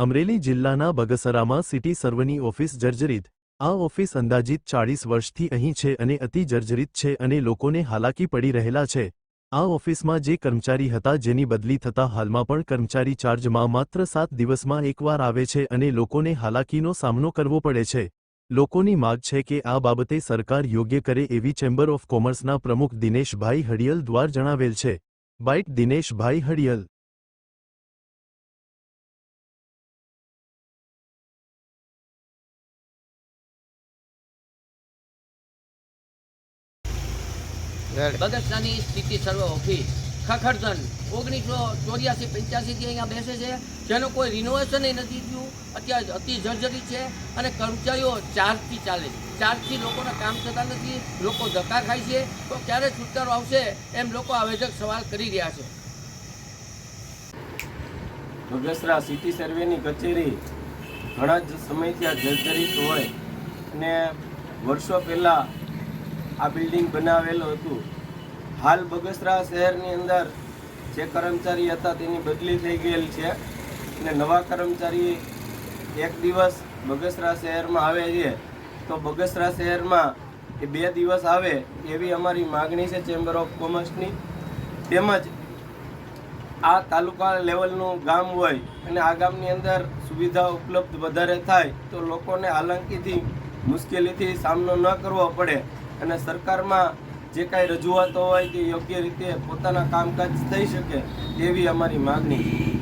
અમરેલી જિલ્લાના બગસરામાં city સર્વની office જર્જરિત. આ ઓફિસ અંદાજિત ચાળીસ વર્ષથી અહીં છે અને અતિ જર્જરિત છે અને લોકોને હાલાકી પડી રહેલા છે. આ ઓફિસમાં જે કર્મચારી હતા જેની બદલી થતા હાલમાં પણ કર્મચારી ચાર્જમાં માત્ર સાત દિવસમાં એકવાર આવે છે અને લોકોને હાલાકીનો સામનો કરવો પડે છે. લોકોની માગ છે કે આ બાબતે સરકાર યોગ્ય કરે એવી ચેમ્બર ઓફ કોમર્સના પ્રમુખ દિનેશભાઈ હડિયલ દ્વાર જણાવેલ છે. બાઇટ દિનેશભાઈ હડિયલ બગસરાની સ્થિતિ સર્વ ઓફિસ ખખડધન ઓગણીસો ચોર્યાસી પંચ્યાસીથી અહીંયા બેસે છે. જેનું કોઈ રિનોવેશન નથી થયું. અત્યારે અતિ જર્જરી છે અને કર્મચારીઓ ચારથી ચાલે છે. ચારથી લોકોના કામ થતા નથી. લોકો ધક્કા ખાય છે. તો ક્યારે છુટકારો આવશે એમ લોકો આવેદક સવાલ કરી રહ્યા છે. બગસરા સિટી સર્વેની કચેરી ઘણા જ સમયથી આ જર્જરિત હોય અને વર્ષો પહેલાં આ બિલ્ડિંગ બનાવેલું હતું. હાલ બગસરા શહેરની અંદર જે કર્મચારી હતા તેની બદલી થઈ ગયેલ છે અને નવા કર્મચારી એક દિવસ બગસરા શહેરમાં આવે છે. તો બગસરા શહેરમાં એ બે દિવસ આવે એવી અમારી માગણી છે ચેમ્બર ઓફ કોમર્સની તેમજ આ તાલુકા લેવલનું ગામ હોય અને આ ગામની અંદર સુવિધા ઉપલબ્ધ વધારે થાય તો લોકોને આલંકીથી મુશ્કેલીથી સામનો ન કરવો પડે. અને સરકારમાં જે કાંઈ રજૂઆતો હોય તે યોગ્ય રીતે પોતાના કામકાજ થઈ શકે તેવી અમારી માગણી છે.